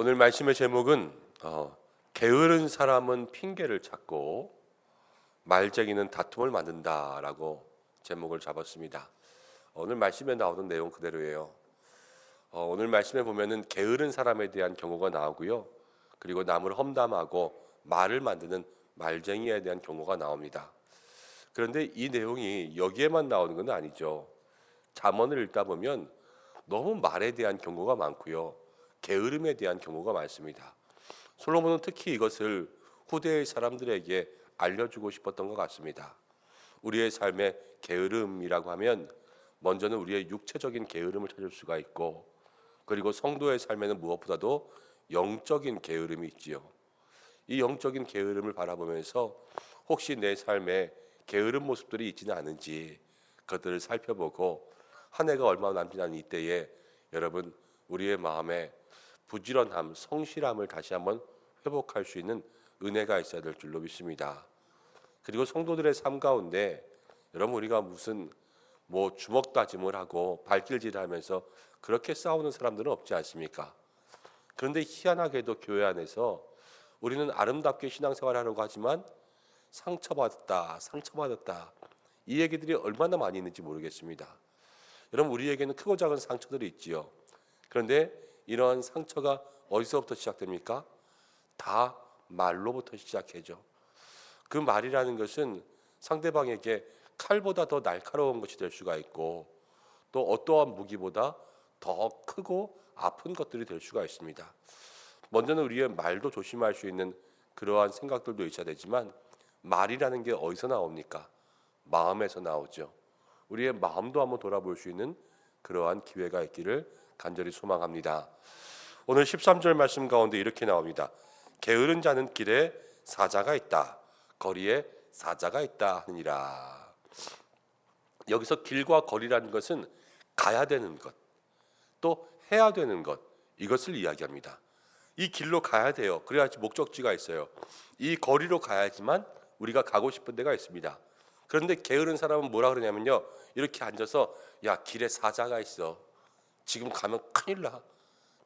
오늘 말씀의 제목은 어, 게으른 사람은 핑계를 찾고 말쟁이는 다툼을 만든다라고 제목을 잡았습니다. 오늘 말씀에 나오는 내용 그대로예요. 어, 오늘 말씀에 보면은 게으른 사람에 대한 경고가 나오고요. 그리고 남을 험담하고 말을 만드는 말쟁이에 대한 경고가 나옵니다. 그런데 이 내용이 여기에만 나오는 건 아니죠. 잠언을 읽다 보면 너무 말에 대한 경고가 많고요. 게으름에 대한 경고가 많습니다. 솔로몬은 특히 이것을 후대의 사람들에게 알려주고 싶었던 것 같습니다. 우리의 삶의 게으름이라고 하면 먼저는 우리의 육체적인 게으름을 찾을 수가 있고 그리고 성도의 삶에는 무엇보다도 영적인 게으름이 있지요. 이 영적인 게으름을 바라보면서 혹시 내 삶에 게으른 모습들이 있지는 않은지 그것들을 살펴보고 한 해가 얼마 남지 않은 이때에 여러분 우리의 마음에 부지런함, 성실함을 다시 한번 회복할 수 있는 은혜가 있어야 될 줄로 믿습니다. 그리고 성도들의 삶 가운데 여러분 우리가 무슨 뭐 주먹 다짐을 하고 발길질하면서 그렇게 싸우는 사람들은 없지 않습니까? 그런데 희한하게도 교회 안에서 우리는 아름답게 신앙생활하려고 하지만 상처받았다, 상처받았다 이 얘기들이 얼마나 많이 있는지 모르겠습니다. 여러분 우리에게는 크고 작은 상처들이 있지요. 그런데 이러한 상처가 어디서부터 시작됩니까? 다 말로부터 시작해죠. 그 말이라는 것은 상대방에게 칼보다 더 날카로운 것이 될 수가 있고 또 어떠한 무기보다 더 크고 아픈 것들이 될 수가 있습니다. 먼저는 우리의 말도 조심할 수 있는 그러한 생각들도 있어야 되지만 말이라는 게 어디서 나옵니까? 마음에서 나오죠. 우리의 마음도 한번 돌아볼 수 있는 그러한 기회가 있기를 간절히 소망합니다. 오늘 13절 말씀 가운데 이렇게 나옵니다. 게으른 자는 길에 사자가 있다. 거리에 사자가 있다 하니라. 여기서 길과 거리라는 것은 가야 되는 것, 또 해야 되는 것 이것을 이야기합니다. 이 길로 가야 돼요. 그래야지 목적지가 있어요. 이 거리로 가야지만 우리가 가고 싶은 데가 있습니다. 그런데 게으른 사람은 뭐라 그러냐면요. 이렇게 앉아서 야 길에 사자가 있어. 지금 가면 큰일 나.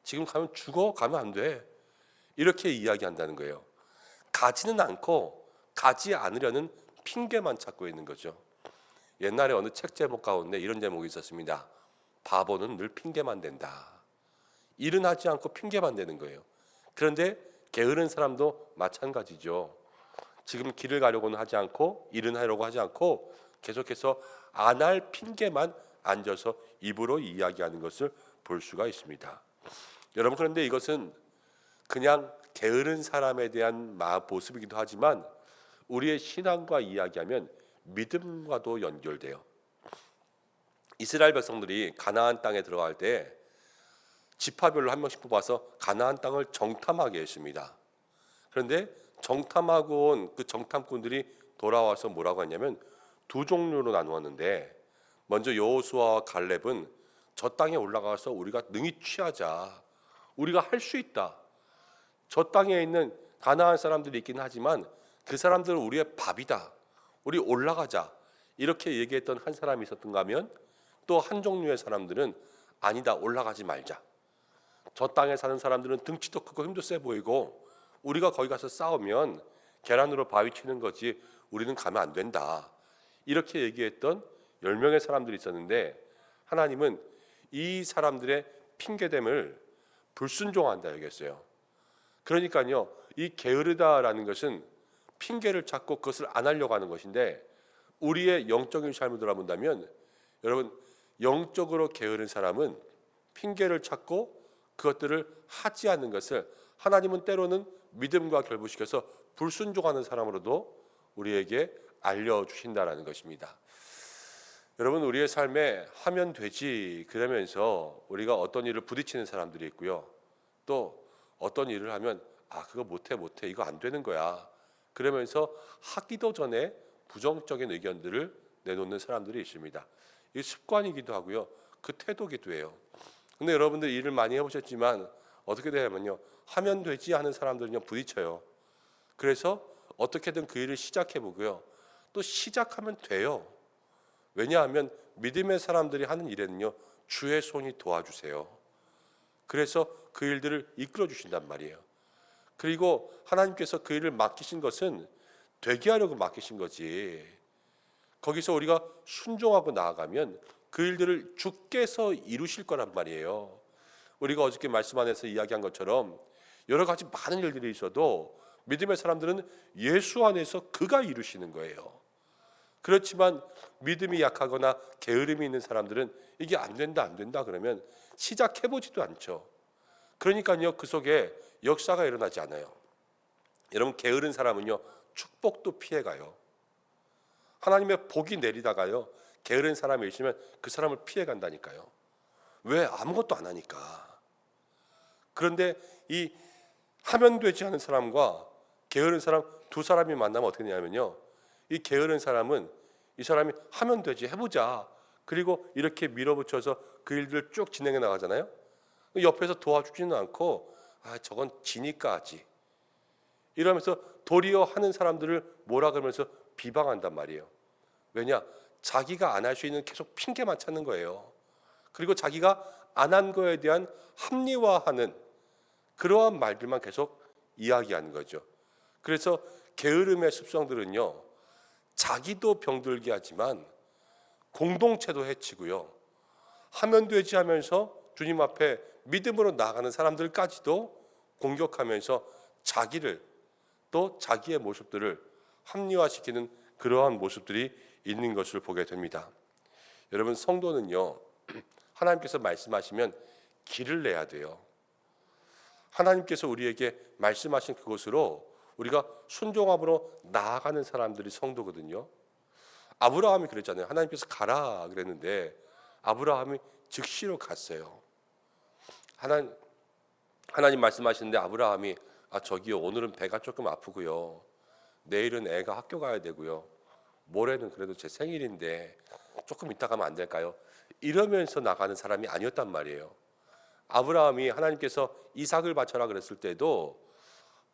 지금 가면 죽어. 가면 안 돼. 이렇게 이야기한다는 거예요. 가지는 않고 가지 않으려는 핑계만 찾고 있는 거죠. 옛날에 어느 책 제목 가운데 이런 제목이 있었습니다. 바보는 늘 핑계만 댄다. 일은 하지 않고 핑계만 대는 거예요. 그런데 게으른 사람도 마찬가지죠. 지금 길을 가려고는 하지 않고 일은 하려고 하지 않고 계속해서 안 할 핑계만 앉아서 입으로 이야기하는 것을 볼 수가 있습니다. 여러분 그런데 이것은 그냥 게으른 사람에 대한 마 모습이기도 하지만 우리의 신앙과 이야기하면 믿음과도 연결돼요. 이스라엘 백성들이 가나안 땅에 들어갈 때 지파별로 한 명씩 뽑아서 가나안 땅을 정탐하게 했습니다. 그런데 정탐하고 온 그 정탐꾼들이 돌아와서 뭐라고 했냐면 두 종류로 나누었는데 먼저 여호수아와 갈렙은 저 땅에 올라가서 우리가 능히 취하자. 우리가 할 수 있다. 저 땅에 있는 가나안 사람들이 있긴 하지만 그 사람들은 우리의 밥이다. 우리 올라가자. 이렇게 얘기했던 한 사람이 있었던가 하면 또 한 종류의 사람들은 아니다. 올라가지 말자. 저 땅에 사는 사람들은 등치도 크고 힘도 세 보이고 우리가 거기 가서 싸우면 계란으로 바위 치는 거지 우리는 가면 안 된다. 이렇게 얘기했던 열 명의 사람들이 있었는데 하나님은 이 사람들의 핑계됨을 불순종한다 여겼어요. 그러니까요, 이 게으르다라는 것은 핑계를 찾고 그것을 안 하려고 하는 것인데 우리의 영적인 삶을 돌아본다면 여러분 영적으로 게으른 사람은 핑계를 찾고 그것들을 하지 않는 것을 하나님은 때로는 믿음과 결부시켜서 불순종하는 사람으로도 우리에게 알려주신다라는 것입니다. 여러분 우리의 삶에 하면 되지 그러면서 우리가 어떤 일을 부딪히는 사람들이 있고요. 또 어떤 일을 하면 아 그거 못해 못해 이거 안 되는 거야. 그러면서 하기도 전에 부정적인 의견들을 내놓는 사람들이 있습니다. 이 습관이기도 하고요. 그 태도기도 해요. 근데 여러분들 일을 많이 해보셨지만 어떻게 되냐면요. 하면 되지 하는 사람들은요 부딪혀요. 그래서 어떻게든 그 일을 시작해 보고요. 또 시작하면 돼요. 왜냐하면 믿음의 사람들이 하는 일에는요 주의 손이 도와주세요. 그래서 그 일들을 이끌어 주신단 말이에요. 그리고 하나님께서 그 일을 맡기신 것은 되게 하려고 맡기신 거지. 거기서 우리가 순종하고 나아가면 그 일들을 주께서 이루실 거란 말이에요. 우리가 어저께 말씀 안에서 이야기한 것처럼 여러 가지 많은 일들이 있어도 믿음의 사람들은 예수 안에서 그가 이루시는 거예요. 그렇지만 믿음이 약하거나 게으름이 있는 사람들은 이게 안 된다 안 된다 그러면 시작해 보지도 않죠. 그러니까요 그 속에 역사가 일어나지 않아요. 여러분 게으른 사람은요 축복도 피해가요. 하나님의 복이 내리다가요 게으른 사람이 있으면 그 사람을 피해 간다니까요. 왜 아무것도 안 하니까. 그런데 이 하면 되지 않은 사람과 게으른 사람 두 사람이 만나면 어떻게 되냐면요. 이 게으른 사람은 이 사람이 하면 되지 해보자. 그리고 이렇게 밀어붙여서 그 일들을 쭉 진행해 나가잖아요. 옆에서 도와주지는 않고 아 저건 지니까 하지. 이러면서 도리어 하는 사람들을 뭐라 그러면서 비방한단 말이에요. 왜냐? 자기가 안 할 수 있는 계속 핑계만 찾는 거예요. 그리고 자기가 안 한 거에 대한 합리화하는 그러한 말들만 계속 이야기하는 거죠. 그래서 게으름의 습성들은요. 자기도 병들게 하지만 공동체도 해치고요. 하면 되지 하면서 주님 앞에 믿음으로 나가는 사람들까지도 공격하면서 자기를 또 자기의 모습들을 합리화시키는 그러한 모습들이 있는 것을 보게 됩니다. 여러분 성도는요. 하나님께서 말씀하시면 길을 내야 돼요. 하나님께서 우리에게 말씀하신 그곳으로 우리가 순종함으로 나아가는 사람들이 성도거든요. 아브라함이 그랬잖아요. 하나님께서 가라 그랬는데 아브라함이 즉시로 갔어요. 하나님 하나님 말씀하시는데 아브라함이 아 저기요 오늘은 배가 조금 아프고요. 내일은 애가 학교 가야 되고요. 모레는 그래도 제 생일인데 조금 이따 가면 안 될까요? 이러면서 나가는 사람이 아니었단 말이에요. 아브라함이 하나님께서 이삭을 바쳐라 그랬을 때도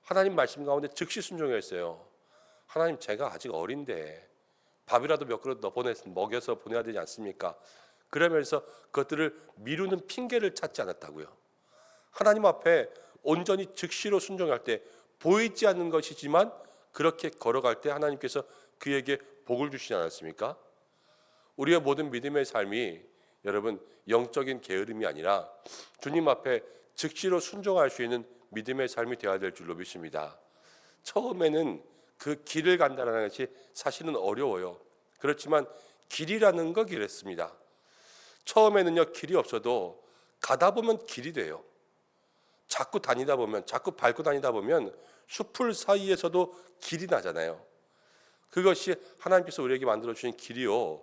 하나님 말씀 가운데 즉시 순종했어요. 하나님 제가 아직 어린데 밥이라도 몇 그릇 더 보내 먹여서 보내야 되지 않습니까? 그러면서 그것들을 미루는 핑계를 찾지 않았다고요. 하나님 앞에 온전히 즉시로 순종할 때 보이지 않는 것이지만 그렇게 걸어갈 때 하나님께서 그에게 복을 주시지 않았습니까? 우리의 모든 믿음의 삶이 여러분 영적인 게으름이 아니라 주님 앞에 즉시로 순종할 수 있는 믿음의 삶이 되어야 될 줄로 믿습니다. 처음에는 그 길을 간다는 것이 사실은 어려워요. 그렇지만 길이라는 거 그랬습니다. 처음에는요 길이 없어도 가다 보면 길이 돼요. 자꾸 다니다 보면 자꾸 밟고 다니다 보면 숲을 사이에서도 길이 나잖아요. 그것이 하나님께서 우리에게 만들어 주신 길이요.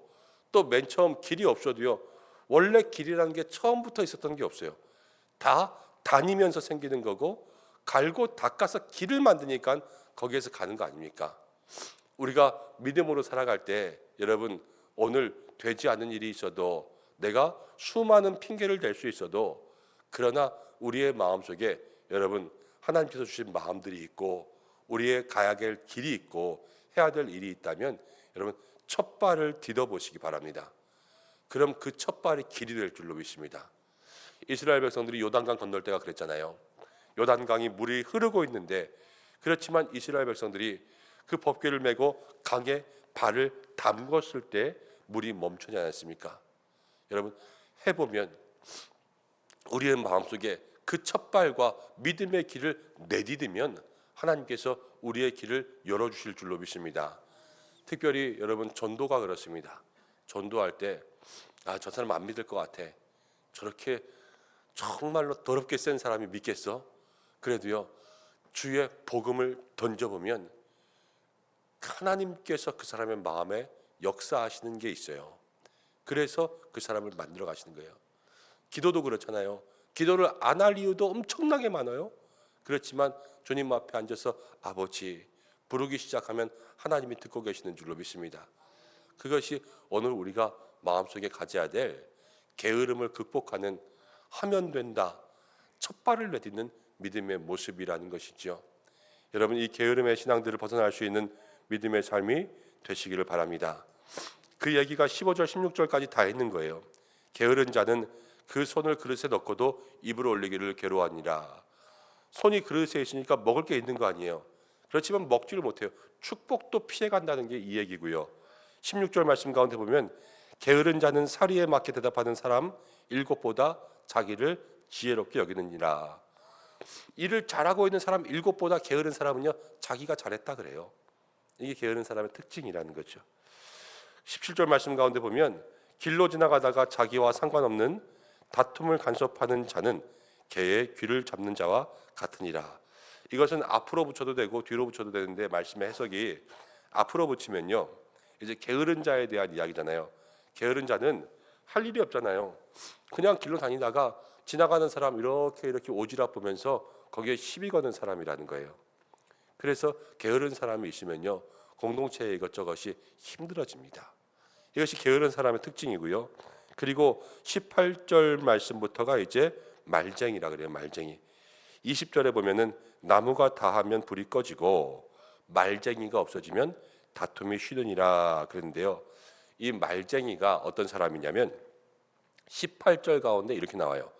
또 맨 처음 길이 없어도요. 원래 길이라는 게 처음부터 있었던 게 없어요. 다 다니면서 생기는 거고 갈고 닦아서 길을 만드니까 거기에서 가는 거 아닙니까? 우리가 믿음으로 살아갈 때 여러분 오늘 되지 않는 일이 있어도 내가 수많은 핑계를 댈 수 있어도 그러나 우리의 마음속에 여러분 하나님께서 주신 마음들이 있고 우리의 가야 될 길이 있고 해야 될 일이 있다면 여러분 첫 발을 디뎌 보시기 바랍니다. 그럼 그 첫 발이 길이 될 줄로 믿습니다. 이스라엘 백성들이 요단강 건널 때가 그랬잖아요. 요단강이 물이 흐르고 있는데 그렇지만 이스라엘 백성들이 그 법궤를 메고 강에 발을 담궜을 때 물이 멈추지 않았습니까? 여러분 해보면 우리의 마음속에 그 첫 발과 믿음의 길을 내디디면 하나님께서 우리의 길을 열어주실 줄로 믿습니다. 특별히 여러분 전도가 그렇습니다. 전도할 때 아 저 사람 안 믿을 것 같아. 저렇게 정말로 더럽게 센 사람이 믿겠어? 그래도요 주의 복음을 던져보면 하나님께서 그 사람의 마음에 역사하시는 게 있어요. 그래서 그 사람을 만들어 가시는 거예요. 기도도 그렇잖아요. 기도를 안 할 이유도 엄청나게 많아요. 그렇지만 주님 앞에 앉아서 아버지 부르기 시작하면 하나님이 듣고 계시는 줄로 믿습니다. 그것이 오늘 우리가 마음속에 가져야 될 게으름을 극복하는 하면 된다. 첫 발을 내딛는 믿음의 모습이라는 것이죠. 여러분 이 게으름의 신앙들을 벗어날 수 있는 믿음의 삶이 되시기를 바랍니다. 그 얘기가 15절 16절까지 다 있는 거예요. 게으른 자는 그 손을 그릇에 넣고도 입을 올리기를 괴로워하니라. 손이 그릇에 있으니까 먹을 게 있는 거 아니에요. 그렇지만 먹지를 못해요. 축복도 피해 간다는 게 이 얘기고요. 16절 말씀 가운데 보면 게으른 자는 사리에 맞게 대답하는 사람 일곱보다 자기를 지혜롭게 여기느니라. 일을 잘하고 있는 사람 일곱보다 게으른 사람은요 자기가 잘했다 그래요. 이게 게으른 사람의 특징이라는 거죠. 17절 말씀 가운데 보면 길로 지나가다가 자기와 상관없는 다툼을 간섭하는 자는 개의 귀를 잡는 자와 같으니라. 이것은 앞으로 붙여도 되고 뒤로 붙여도 되는데 말씀의 해석이 앞으로 붙이면요. 이제 게으른 자에 대한 이야기잖아요. 게으른 자는 할 일이 없잖아요. 그냥 길로 다니다가 지나가는 사람 이렇게 이렇게 오지랖 보면서 거기에 시비 거는 사람이라는 거예요. 그래서 게으른 사람이 있으면요. 공동체의 이것저것이 힘들어집니다. 이것이 게으른 사람의 특징이고요. 그리고 18절 말씀부터가 이제 말쟁이라 그래요. 말쟁이. 20절에 보면은 나무가 다하면 불이 꺼지고 말쟁이가 없어지면 다툼이 쉬느니라 그랬는데요. 이 말쟁이가 어떤 사람이냐면 18절 가운데 이렇게 나와요.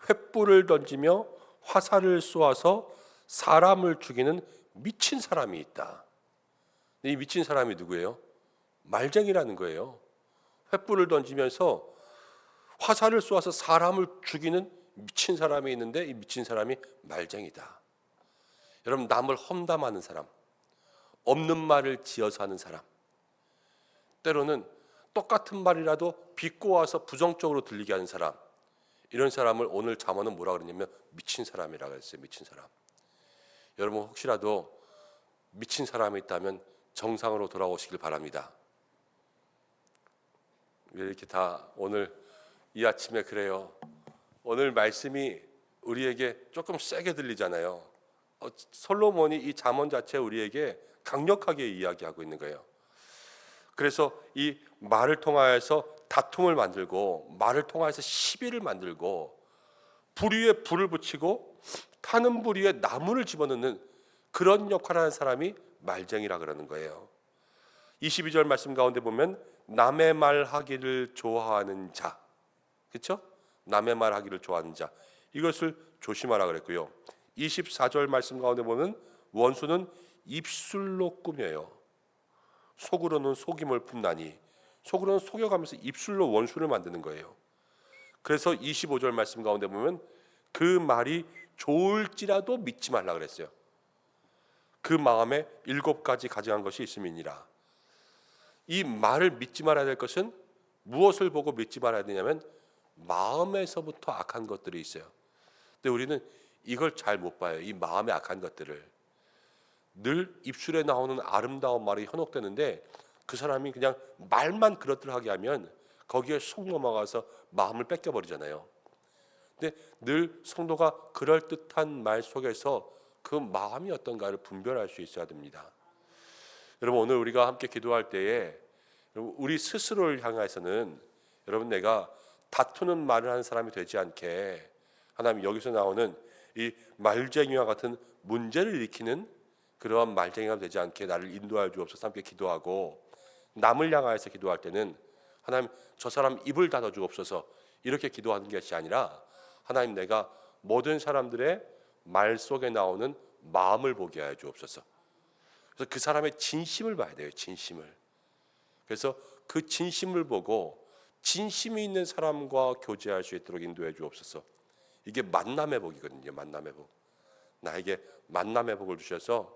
횃불을 던지며 화살을 쏘아서 사람을 죽이는 미친 사람이 있다. 이 미친 사람이 누구예요? 말쟁이라는 거예요. 횃불을 던지면서 화살을 쏘아서 사람을 죽이는 미친 사람이 있는데 이 미친 사람이 말쟁이다. 여러분 남을 험담하는 사람, 없는 말을 지어서 하는 사람, 때로는 똑같은 말이라도 비꼬아서 부정적으로 들리게 하는 사람, 이런 사람을 오늘 잠언은 뭐라 그러냐면 미친 사람이라고 했어요. 미친 사람. 여러분 혹시라도 미친 사람이 있다면 정상으로 돌아오시길 바랍니다. 왜 이렇게 다 오늘 이 아침에 그래요. 오늘 말씀이 우리에게 조금 세게 들리잖아요. 어, 솔로몬이 이 잠언 자체 우리에게 강력하게 이야기하고 있는 거예요. 그래서 이 말을 통하여서 다툼을 만들고 말을 통하여서 시비를 만들고 불 위에 불을 붙이고 타는 불 위에 나무를 집어넣는 그런 역할을 하는 사람이 말쟁이라 그러는 거예요. 22절 말씀 가운데 보면 남의 말 하기를 좋아하는 자. 그렇죠? 남의 말 하기를 좋아하는 자. 이것을 조심하라 그랬고요. 24절 말씀 가운데 보면 원수는 입술로 꾸며요. 속으로는 속임을 품나니 속으로는 속여가면서 입술로 원수를 만드는 거예요. 그래서 25절 말씀 가운데 보면 그 말이 좋을지라도 믿지 말라 그랬어요. 그 마음에 일곱 가지 가져간 것이 있음이니라. 이 말을 믿지 말아야 될 것은 무엇을 보고 믿지 말아야 되냐면 마음에서부터 악한 것들이 있어요. 근데 우리는 이걸 잘 못 봐요. 이 마음의 악한 것들을 늘 입술에 나오는 아름다운 말이 현혹되는데 그 사람이 그냥 말만 그렇듯하게 하면 거기에 속 넘어가서 마음을 뺏겨 버리잖아요. 근데 늘 성도가 그럴 듯한 말 속에서 그 마음이 어떤가를 분별할 수 있어야 됩니다. 여러분 오늘 우리가 함께 기도할 때에 우리 스스로를 향해서는 여러분 내가 다투는 말을 하는 사람이 되지 않게 하나님 여기서 나오는 이 말쟁이와 같은 문제를 일으키는 그러한 말쟁이가 되지 않게 나를 인도하여 주옵소서 함께 기도하고 남을 향하여서 기도할 때는 하나님 저 사람 입을 닫아 주옵소서 이렇게 기도하는 것이 아니라 하나님 내가 모든 사람들의 말 속에 나오는 마음을 보게 하여 주옵소서. 그래서 그 사람의 진심을 봐야 돼요. 진심을. 그래서 그 진심을 보고 진심이 있는 사람과 교제할 수 있도록 인도해 주옵소서. 이게 만남의 복이거든요. 만남의 복. 나에게 만남의 복을 주셔서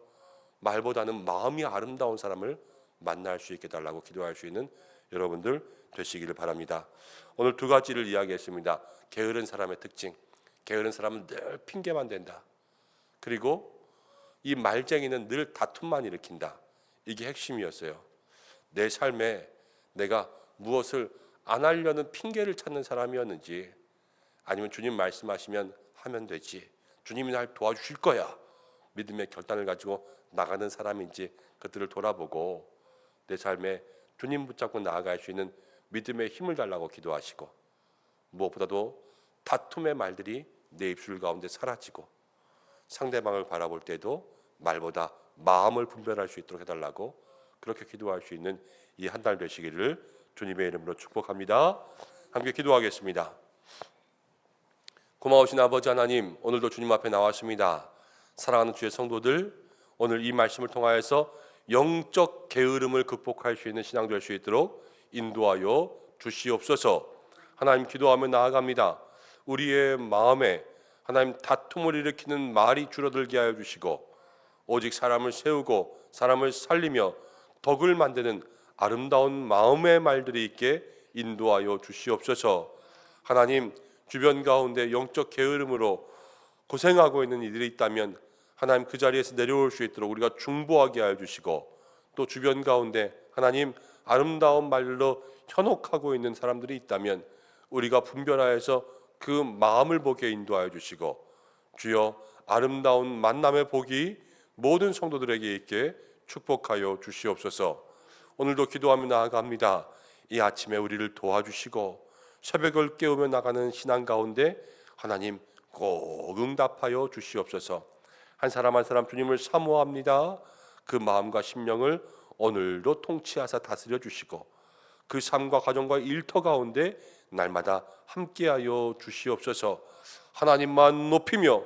말보다는 마음이 아름다운 사람을 만날 수 있게 달라고 기도할 수 있는 여러분들 되시기를 바랍니다. 오늘 두 가지를 이야기했습니다. 게으른 사람의 특징. 게으른 사람은 늘 핑계만 댄다. 그리고 이 말쟁이는 늘 다툼만 일으킨다. 이게 핵심이었어요. 내 삶에 내가 무엇을 안 하려는 핑계를 찾는 사람이었는지 아니면 주님 말씀하시면 하면 되지. 주님이 날 도와주실 거야. 믿음의 결단을 가지고 나가는 사람인지 그들을 돌아보고 내 삶에 주님 붙잡고 나아갈 수 있는 믿음의 힘을 달라고 기도하시고 무엇보다도 다툼의 말들이 내 입술 가운데 사라지고 상대방을 바라볼 때도 말보다 마음을 분별할 수 있도록 해달라고 그렇게 기도할 수 있는 이 한 달 되시기를 주님의 이름으로 축복합니다. 함께 기도하겠습니다. 고마우신 아버지 하나님, 오늘도 주님 앞에 나왔습니다. 사랑하는 주의 성도들, 오늘 이 말씀을 통하여서 영적 게으름을 극복할 수 있는 신앙 될 수 있도록 인도하여 주시옵소서. 하나님 기도하며 나아갑니다. 우리의 마음에 하나님 다툼을 일으키는 말이 줄어들게 하여 주시고 오직 사람을 세우고 사람을 살리며 덕을 만드는 아름다운 마음의 말들이 있게 인도하여 주시옵소서. 하나님 주변 가운데 영적 게으름으로 고생하고 있는 이들이 있다면 하나님 그 자리에서 내려올 수 있도록 우리가 중보하게 하여 주시고 또 주변 가운데 하나님 아름다운 말로 현혹하고 있는 사람들이 있다면 우리가 분별하여서 그 마음을 보게 인도하여 주시고 주여 아름다운 만남의 복이 모든 성도들에게 있게 축복하여 주시옵소서. 오늘도 기도하며 나아갑니다. 이 아침에 우리를 도와주시고 새벽을 깨우며 나가는 신앙 가운데 하나님 꼭 응답하여 주시옵소서. 한 사람 한 사람 주님을 사모합니다. 그 마음과 심령을 오늘도 통치하사 다스려 주시고 그 삶과 가정과 일터 가운데 날마다 함께하여 주시옵소서. 하나님만 높이며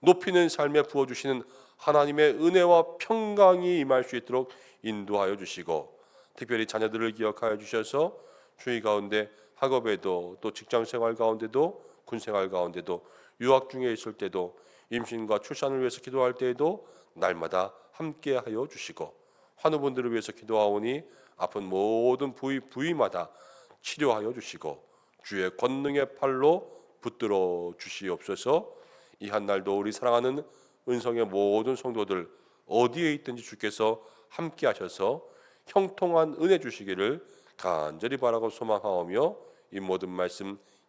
높이는 삶에 부어 주시는 하나님의 은혜와 평강이 임할 수 있도록 인도하여 주시고 특별히 자녀들을 기억하여 주셔서 주의 가운데 학업에도 또 직장 생활 가운데도 군 생활 가운데도 유학 중에 있을 때도 임신과 출산을 위해서 기도할 때에도 날마다 함께하여 주시고 환우분들을 위해서 기도하오니 아픈 모든 부위 부위마다 치료하여 주시고 주의 권능의 팔로 붙들어 주시옵소서. 이 한 날도 우리 사랑하는 은성의 모든 성도들 어디에 있든지 주께서 함께 하셔서 형통한 은혜 주시기를 간절히 바라고 소망하오며 이 모든 말씀